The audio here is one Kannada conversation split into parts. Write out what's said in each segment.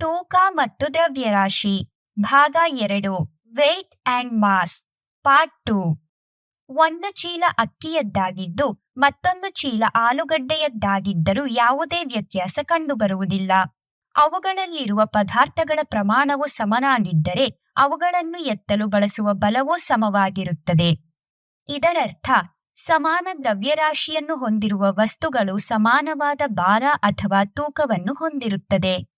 ತೂಕ ಮತ್ತು ದ್ರವ್ಯರಾಶಿ. ಭಾಗ ಎರಡು weight and mass part two ಒಂದು ಚೀಲ ಅಕ್ಕಿಯದ್ದಾಗಿದ್ದು, ಮತ್ತೊಂದು ಚೀಲ ಆಲೂಗಡ್ಡೆಯದ್ದಾಗಿದ್ದರೂ ಯಾವುದೇ ವ್ಯತ್ಯಾಸ ಕಂಡುಬರುವುದಿಲ್ಲ. ಅವುಗಳಲ್ಲಿರುವ ಪದಾರ್ಥಗಳ ಪ್ರಮಾಣವು ಸಮನಾಗಿದ್ದರೆ, ಅವುಗಳನ್ನು ಎತ್ತಲು ಬಳಸುವ ಬಲವೂ ಸಮವಾಗಿರುತ್ತದೆ. ಇದರರ್ಥ, ಸಮಾನ ದ್ರವ್ಯರಾಶಿಯನ್ನು ಹೊಂದಿರುವ ವಸ್ತುಗಳು ಸಮಾನವಾದ ಭಾರ ಅಥವಾ ತೂಕವನ್ನು ಹೊಂದಿರುತ್ತದೆ.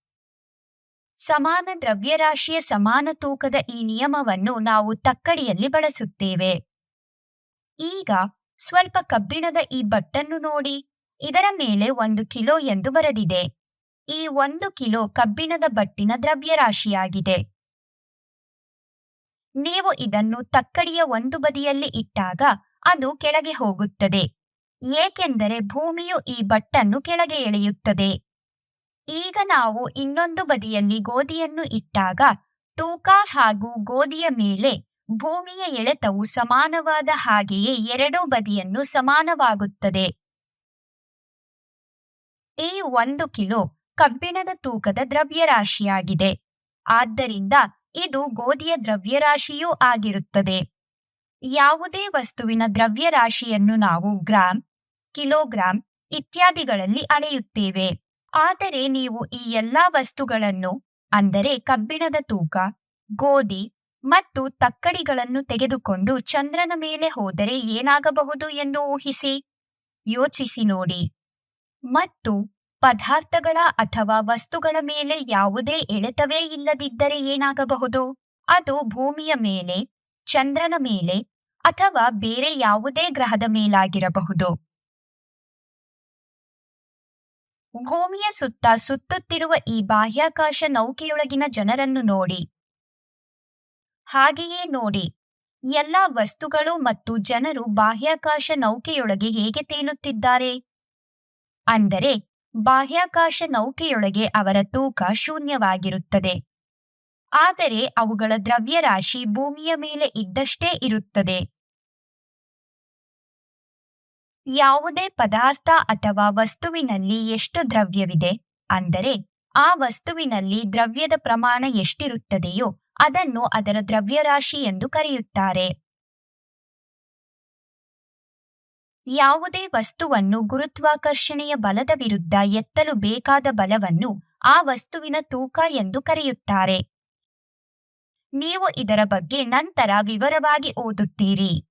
ಸಮಾನ ದ್ರವ್ಯರಾಶಿಯ ಸಮಾನ ತೂಕದ ಈ ನಿಯಮವನ್ನು ನಾವು ತಕ್ಕಡಿಯಲ್ಲಿ ಬಳಸುತ್ತೇವೆ. ಈಗ ಸ್ವಲ್ಪ ಕಬ್ಬಿಣದ ಈ ಬಟ್ಟನ್ನು ನೋಡಿ. ಇದರ ಮೇಲೆ ಒಂದು ಕಿಲೋ ಎಂದು ಬರೆದಿದೆ. ಈ ಒಂದು ಕಿಲೋ ಕಬ್ಬಿಣದ ಬಟ್ಟಿನ ದ್ರವ್ಯರಾಶಿಯಾಗಿದೆ. ನೀವು ಇದನ್ನು ತಕ್ಕಡಿಯ ಒಂದು ಬದಿಯಲ್ಲಿ ಇಟ್ಟಾಗ ಅದು ಕೆಳಗೆ ಹೋಗುತ್ತದೆ. ಏಕೆಂದರೆ ಭೂಮಿಯು ಈ ಬಟ್ಟನ್ನು ಕೆಳಗೆ ಎಳೆಯುತ್ತದೆ. ಈಗ ನಾವು ಇನ್ನೊಂದು ಬದಿಯಲ್ಲಿ ಗೋಧಿಯನ್ನು ಇಟ್ಟಾಗ ತೂಕ ಹಾಗೂ ಗೋಧಿಯ ಮೇಲೆ ಭೂಮಿಯ ಎಳೆತವು ಸಮಾನವಾದ ಹಾಗೆಯೇ ಎರಡೂ ಬದಿಯನ್ನು ಸಮಾನವಾಗುತ್ತದೆ. ಈ ಒಂದು ಕಿಲೋ ಕಬ್ಬಿಣದ ತೂಕದ ದ್ರವ್ಯರಾಶಿಯಾಗಿದೆ. ಆದ್ದರಿಂದ ಇದು ಗೋಧಿಯ ದ್ರವ್ಯರಾಶಿಯೂ ಆಗಿರುತ್ತದೆ. ಯಾವುದೇ ವಸ್ತುವಿನ ದ್ರವ್ಯರಾಶಿಯನ್ನು ನಾವು ಗ್ರಾಂ, ಕಿಲೋಗ್ರಾಂ ಇತ್ಯಾದಿಗಳಲ್ಲಿ ಅಳೆಯುತ್ತೇವೆ. ಆದರೆ ನೀವು ಈ ಎಲ್ಲಾ ವಸ್ತುಗಳನ್ನು, ಅಂದರೆ ಕಬ್ಬಿಣದ ತೂಕ, ಗೋಧಿ ಮತ್ತು ತಕ್ಕಡಿಗಳನ್ನು ತೆಗೆದುಕೊಂಡು ಚಂದ್ರನ ಮೇಲೆ ಹೋದರೆ ಏನಾಗಬಹುದು ಎಂದು ಊಹಿಸಿ? ಯೋಚಿಸಿ ನೋಡಿ. ಮತ್ತು ಪದಾರ್ಥಗಳ ಅಥವಾ ವಸ್ತುಗಳ ಮೇಲೆ ಯಾವುದೇ ಎಳೆತವೇ ಇಲ್ಲದಿದ್ದರೆ ಏನಾಗಬಹುದು? ಅದು ಭೂಮಿಯ ಮೇಲೆ, ಚಂದ್ರನ ಮೇಲೆ ಅಥವಾ ಬೇರೆ ಯಾವುದೇ ಗ್ರಹದ ಮೇಲಾಗಿರಬಹುದು. ಭೂಮಿಯ ಸುತ್ತ ಸುತ್ತುತ್ತಿರುವ ಈ ಬಾಹ್ಯಾಕಾಶ ನೌಕೆಯೊಳಗಿನ ಜನರನ್ನು ನೋಡಿ. ಹಾಗೆಯೇ ನೋಡಿ, ಎಲ್ಲ ವಸ್ತುಗಳು ಮತ್ತು ಜನರು ಬಾಹ್ಯಾಕಾಶ ನೌಕೆಯೊಳಗೆ ಹೇಗೆ ತೇಲುತ್ತಿದ್ದಾರೆ? ಅಂದರೆ, ಬಾಹ್ಯಾಕಾಶ ನೌಕೆಯೊಳಗೆ ಅವರ ತೂಕ ಶೂನ್ಯವಾಗಿರುತ್ತದೆ. ಆದರೆ ಅವುಗಳ ದ್ರವ್ಯರಾಶಿ ಭೂಮಿಯ ಮೇಲೆ ಇದ್ದಷ್ಟೇ ಇರುತ್ತದೆ. ಯಾವುದೇ ಪದಾರ್ಥ ಅಥವಾ ವಸ್ತುವಿನಲ್ಲಿ ಎಷ್ಟು ದ್ರವ್ಯವಿದೆ? ಅಂದರೆ, ಆ ವಸ್ತುವಿನಲ್ಲಿ ದ್ರವ್ಯದ ಪ್ರಮಾಣ ಎಷ್ಟಿರುತ್ತದೆಯೋ ಅದನ್ನು ಅದರ ದ್ರವ್ಯರಾಶಿ ಎಂದು ಕರೆಯುತ್ತಾರೆ. ಯಾವುದೇ ವಸ್ತುವನ್ನು ಗುರುತ್ವಾಕರ್ಷಣೆಯ ಬಲದ ವಿರುದ್ಧ ಎತ್ತಲು ಬೇಕಾದ ಬಲವನ್ನು ಆ ವಸ್ತುವಿನ ತೂಕ ಎಂದು ಕರೆಯುತ್ತಾರೆ. ನೀವು ಇದರ ಬಗ್ಗೆ ನಂತರ ವಿವರವಾಗಿ ಓದುತ್ತೀರಿ.